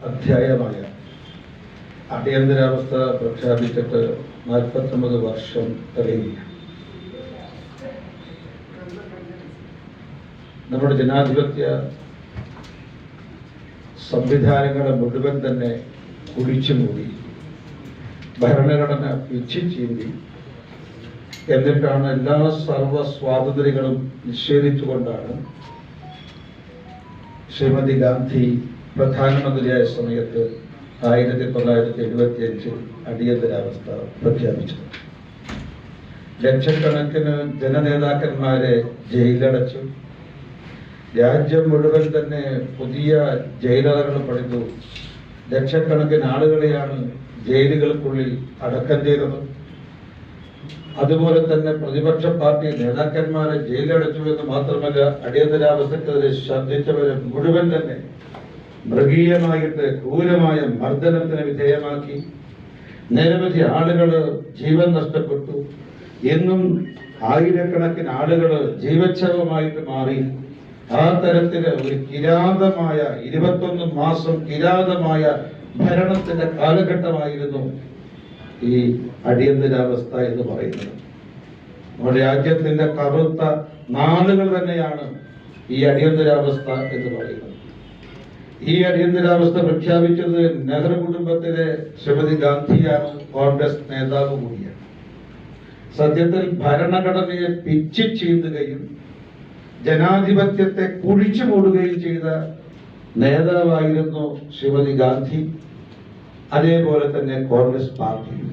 അധ്യായമായ അടിയന്തരാവസ്ഥ പ്രഖ്യാപിച്ചിട്ട് നാൽപ്പത്തൊമ്പത് വർഷം തികയുകയാണ് നമ്മുടെ ജനാധിപത്യ സംവിധാനങ്ങളെ മുഴുവൻ തന്നെ കുഴിച്ചു മൂടി ഭരണഘടന പിച്ചു ചീന്തി എന്നിട്ടാണ് എല്ലാ സർവ സ്വാതന്ത്ര്യങ്ങളും നിഷേധിച്ചുകൊണ്ടാണ് ശ്രീമതി ഗാന്ധി പ്രധാനമന്ത്രിയായ സമയത്ത് ആയിരത്തി തൊള്ളായിരത്തി എഴുപത്തി അഞ്ചിൽ അടിയന്തരാവസ്ഥ പ്രഖ്യാപിച്ചത്. ലക്ഷക്കണക്കിന് ജനനേതാക്കന്മാരെ ജയിലടച്ചു. രാജ്യം മുഴുവൻ തന്നെ പുതിയ ജയിലറകൾ പണിതു. ലക്ഷക്കണക്കിന് ആളുകളെയാണ് ജയിലുകൾക്കുള്ളിൽ അടക്കം ചെയ്തത്. അതുപോലെ തന്നെ പ്രതിപക്ഷ പാർട്ടി നേതാക്കന്മാരെ ജയിലടച്ചു എന്ന് മാത്രമല്ല അടിയന്തരാവസ്ഥക്കെതിരെ ശബ്ദിച്ചവരെ മുഴുവൻ തന്നെ മൃഗീയമായിട്ട് ക്രൂരമായ മർദ്ദനത്തിന് വിധേയമാക്കി. നിരവധി ആളുകൾ ജീവൻ നഷ്ടപ്പെട്ടു. എന്നും ആയിരക്കണക്കിന് ആളുകൾ ജീവച്ഛവമായിട്ട് മാറി. ആ തരത്തിൽ ഒരു കിരാതമായ ഇരുപത്തൊന്ന് മാസം കിരാതമായ ഭരണത്തിന്റെ കാലഘട്ടമായിരുന്നു ഈ അടിയന്തരാവസ്ഥ എന്ന് പറയുന്നത്. നമ്മുടെ രാജ്യത്തിന്റെ കറുത്ത നാളുകൾ തന്നെയാണ് ഈ അടിയന്തരാവസ്ഥ എന്ന് പറയുന്നത്. ഈ അടിയന്തരാവസ്ഥ പ്രഖ്യാപിച്ചത് നെഹ്റു കുടുംബത്തിലെ ശ്രീമതി ഗാന്ധിയാണ് കോൺഗ്രസ് നേതാവ് കൂടിയാണ്. സത്യത്തിൽ ഭരണഘടനയെ പിച്ചു ചീന്തുകയും ജനാധിപത്യത്തെ കുഴിച്ചു മൂടുകയും ചെയ്ത നേതാവായിരുന്നു ശ്രീമതി ഗാന്ധി. അതേപോലെ തന്നെ കോൺഗ്രസ് പാർട്ടിയും.